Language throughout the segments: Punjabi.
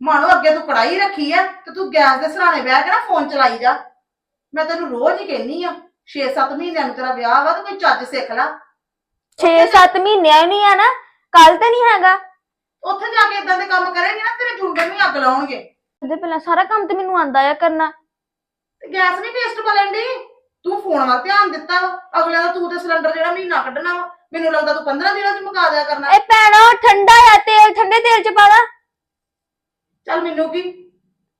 ਮਾਣੋ ਅੱਗੇ ਤੂੰ ਕੜਾਈ ਰੱਖੀ ਆ ਤੇ ਤੂੰ ਗੈਸ ਦੇ ਸਰਾਣੇ ਬਹਿ ਕੇ ਨਾ ਫੋਨ ਚਲਾਈ ਜਾ। ਮੈਂ ਤੈਨੂੰ ਰੋਜ਼ ਹੀ ਕਹਿੰਨੀ ਆ 6-7 ਮਹੀਨਿਆਂ ਨੂੰ ਤੇਰਾ ਵਿਆਹ ਵਾ ਤੇ ਕੋਈ ਚੱਜ ਸਿੱਖ ਲੈ। 6-7 ਮਹੀਨਿਆਂ ਨਹੀਂ ਆ ਨਾ ਕੱਲ ਤੇ ਨਹੀਂ ਹੈਗਾ। ਉੱਥੇ ਜਾ ਕੇ ਇਦਾਂ ਦੇ ਕੰਮ ਕਰੇਂਗੀ ਨਾ ਤੇਰੇ ਜੁੰਡੇ ਨੂੰ ਹੀ ਅੱਗ ਲਾਉਣਗੇ। ਉਹਦੇ ਪਹਿਲਾਂ ਸਾਰਾ ਕੰਮ ਤੇ ਮੈਨੂੰ ਆਂਦਾ ਆ ਕਰਨਾ। ਤੇ ਗੈਸ ਨਹੀਂ ਵੇਸਟ ਪਲਣ ਦੀ ਤੂੰ ਫੋਨ ਵੱਲ ਧਿਆਨ ਦਿੱਤਾ ਵਾ ਅਗਲੇ ਦਾ ਤੂੰ ਤੇ ਸਿਲੰਡਰ ਜਿਹੜਾ ਮਹੀਨਾ ਕੱਢਣਾ ਵਾ ਮੈਨੂੰ ਲੱਗਦਾ ਤੂੰ 15 ਦਿਨਾਂ ਚ ਮੁਕਾ ਦਿਆ ਕਰਨਾ। ਇਹ ਭੈਣਾ ਉਹ ਠੰਡਾ ਆ ਤੇਲ ਠੰਡੇ ਤੇਲ ਚ ਪਾ ਲਾ। ਚੱਲ ਮੈਨੂੰ ਕੀ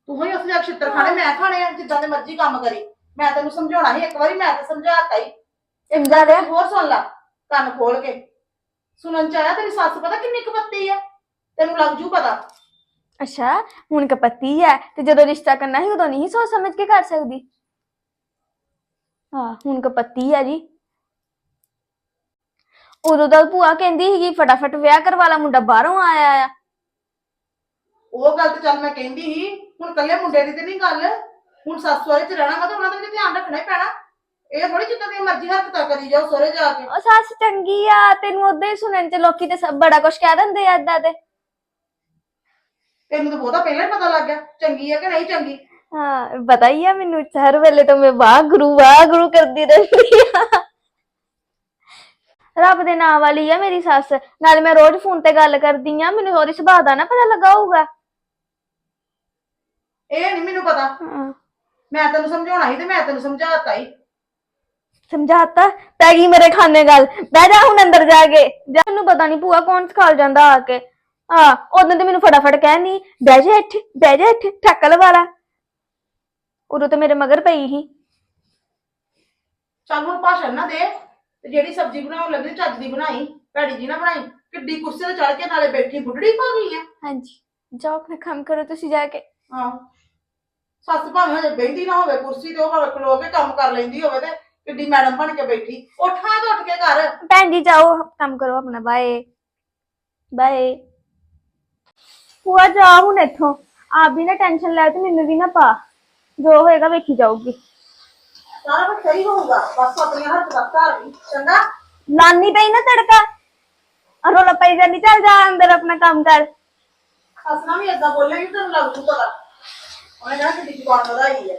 ਤੂੰ ਹੀ ਕੇ ਛਿੱਤਰ ਖਾਣੇ ਮੈਂ ਖਾਣੇ ਆ ਜਿੱਦਾਂ ਦੇ ਮਰਜ਼ੀ ਕੰਮ ਕਰੀ। ਮੈਂ ਤੈਨੂੰ ਸਮਝਾਉਣਾ ਸੀ ਇੱਕ ਵਾਰੀ ਮੈਂ ਤਾਂ ਸਮਝਾਤਾ ਹੀ। ਸਮਝਾ ਲਿਆ ਹੋਰ ਸੁਣ ਲੈ ਕੰਨ ਖੋਲ ਕੇ। ਸੁਣਨ ਚ ਆਇਆ ਤੇਰੀ ਸੱਸ ਪਤਾ ਕਿੰਨੀ ਕਪੱਤੀ ਆ? ਤੈਨੂੰ ਲੱਗ ਜੂ ਪਤਾ। ਅੱਛਾ ਹੁਣ ਕਪੱਤੀ ਹੈ ਤੇ ਜਦੋਂ ਰਿਸ਼ਤਾ ਕਰਨਾ ਸੀ ਉਦੋਂ ਨਹੀਂ ਸੋਚ ਸਮਝ ਕੇ ਕਰ ਸਕਦੀ? ਹਾਂ ਹੁਣ ਕਪੱਤੀ ਹੈ ਜੀ। ਉਦੋਂ ਦਾ ਭੂਆ ਕਹਿੰਦੀ ਸੀਗੀ ਫਟਾਫਟ ਵਿਆਹ ਕਰਵਾ ਲਾ ਮੁੰਡਾ ਬਾਹਰੋਂ ਆਇਆ ਆ। ਉਹ ਗੱਲ ਤੇ ਚੱਲ ਮੈਂ ਕਹਿੰਦੀ ਸੀ ਹੁਣ ਕੱਲੇ ਮੁੰਡੇ ਦੀ ਤੇ ਨਹੀਂ ਗੱਲ। ਹੁਣ ਸੱਸ ਸਹੁਰੇ ਚ ਰਹਿਣਾ ਵਾ ਤੇ ਉਹਨਾਂ ਦਾ ਵੀ ਧਿਆਨ ਰੱਖਣਾ ਹੀ ਪੈਣਾ। ਇਹ ਥੋੜੀ ਜਿੱਦਾਂ ਦੀ ਮਰਜ਼ੀ ਹਰਕਤਾਂ ਕਰੀ ਜਾਓ ਸਹੁਰੇ ਜਾ ਕੇ। ਉਹ ਸੱਸ ਚੰਗੀ ਆ ਤੈਨੂੰ ਉਦਾਂ ਹੀ ਸੁਣਨ ਚ ਲੋਕੀ ਤੇ ਸਭ ਬੜਾ ਕੁਝ ਕਹਿ ਦਿੰਦੇ ਆ ਏਦਾਂ ਦੇ। ਤੈਨੂੰ ਤਾਂ ਬਹੁਤਾ ਪਹਿਲਾਂ ਹੀ ਪਤਾ ਲੱਗ ਗਿਆ ਚੰਗੀ ਆ ਕਿ ਨਹੀਂ ਚੰਗੀ? ਹਾਂ ਪਤਾ ਹੀ ਆ ਮੈਨੂੰ ਹਰ ਵੇਲੇ ਤਾਂ ਮੈਂ ਵਾਹ ਗੁਰੂ ਵਾਹ ਗੁਰੂ ਕਰਦੀ ਰਹਿੰਦੀ ਆ। ਰੱਬ ਦੇ ਨਾਮ ਵਾਲੀ ਆ ਮੇਰੀ ਸੱਸ ਨਾਲ ਮੈਂ ਰੋਜ਼ ਫੋਨ ਤੇ ਗੱਲ ਕਰਦੀ ਆ ਮੈਨੂੰ ਉਹਦੇ ਸੁਭਾਅ ਦਾ ਨਾ ਪਤਾ ਲੱਗਾ ਹੋਊਗਾ। ਇਹ ਨਹੀਂ ਮੈਨੂੰ ਪਤਾ। ਹਾਂ, ਮੈਂ ਤੈਨੂੰ ਸਮਝਾਉਣਾ ਸੀ ਤੇ ਮੈਂ ਤੈਨੂੰ ਸਮਝਾਤਾ ਹੀ ਸਮਝਾਤਾ? ਪੈ ਗਈ ਮੇਰੇ ਖਾਨੇ ਗੱਲ। ਬਹਿ ਜਾ ਹੁਣ ਅੰਦਰ ਜਾ ਕੇ। ਜਾ ਮੈਨੂੰ ਪਤਾ ਨਹੀਂ ਭੂਆ ਕੌਣ ਸਿਖਾਲ ਜਾਂਦਾ ਆ ਕੇ। ਹਾਂ ਉਦੋਂ ਤੇ ਮੈਨੂੰ ਫਟਾਫਟ ਕਹਿਣੀ ਬਹਿ ਜਾ ਇੱਥੇ ਬਹਿ ਜਾ ਇੱਥੇ ਠੱਕਲ ਵਾਲਾ। ਉਦੋਂ ਤੇ ਮੇਰੇ ਮਗਰ ਪਈ ਸੀ। ਚੱਲ ਹੁਣ ਭਾਸ਼ਣ ਨਾ ਦੇ। ਤੇ ਜਿਹੜੀ ਸਬਜ਼ੀ ਬਣਾਉਣ ਲੱਗੀ ਚੱਜ ਦੀ ਬਣਾਈ। ਭੈੜੀ ਜੀ ਨਾ ਬਣਾਈ। ਕਿੱਡੀ ਕੁਰਸੀ ਤੇ ਚੜ ਕੇ ਨਾਲੇ ਬੈਠੀ ਬੁੱਢੜੀ ਪਾ ਗਈ ਆ। ਹਾਂਜੀ। ਜਾਓ ਆਪਣਾ ਕੰਮ ਕਰੋ ਤੁਸੀਂ ਜਾ ਕੇ। ਹਾਂ। ਸੱਸ ਭਾਵੇਂ ਹਜੇ ਬੈਠੀ ਨਾ ਹੋਵੇ ਕੁਰਸੀ ਤੇ ਉਹ ਭਾਵੇਂ ਖਲੋ ਕੇ ਕੰਮ ਕਰ ਲੈਂਦੀ ਹੋਵੇ ਤੇ ਕਿੱਡੀ ਮੈਡਮ ਬਣ ਕੇ ਬੈਠੀ। ਉੱਠਾਂ ਤਾਂ ਉੱਠ ਕੇ ਕਰ ਭੈਣ ਜੀ ਜਾਓ ਕੰਮ ਕਰੋ ਆਪਣਾ ਬਾਏ। ਬਾਏ। ਭੂਆ ਜਾ ਹੁਣ ਇੱਥੋਂ। ਆਪ ਵੀ ਨਾ ਟੈਨਸ਼ਨ ਲੈ ਤੇ ਮੈਨੂੰ ਵੀ ਨਾ ਪਾ। ਜੋ ਹੋਏਗਾ ਵੇਖੀ ਜਾਊਗੀ। ਸਾਰਾ ਕੁਝ ਸਹੀ ਹੋਊਗਾ। ਬਸ ਆਪਣੀਆਂ ਹੱਥ ਦਾ ਘਰ ਵੀ ਚੰਗਾ? ਲਾਨੀ ਪਈ ਨਾ ਤੜਕਾ। ਰੋਲਾ ਪਈ ਜਾਂਦੀ ਚੱਲ ਜਾ ਅੰਦਰ ਆਪਣਾ ਕੰਮ ਕਰ। ਹੱਸਣਾ ਵੀ ਏਦਾਂ ਬੋਲੇਗੀ ਤੈਨੂੰ ਲੱਗ ਜੂ ਪਤਾ। ਉਹਨੇ ਕਹਿਣਾ ਕਿੱਡੀ ਜ਼ੁਬਾਨ ਵਧਾਈ ਹੈ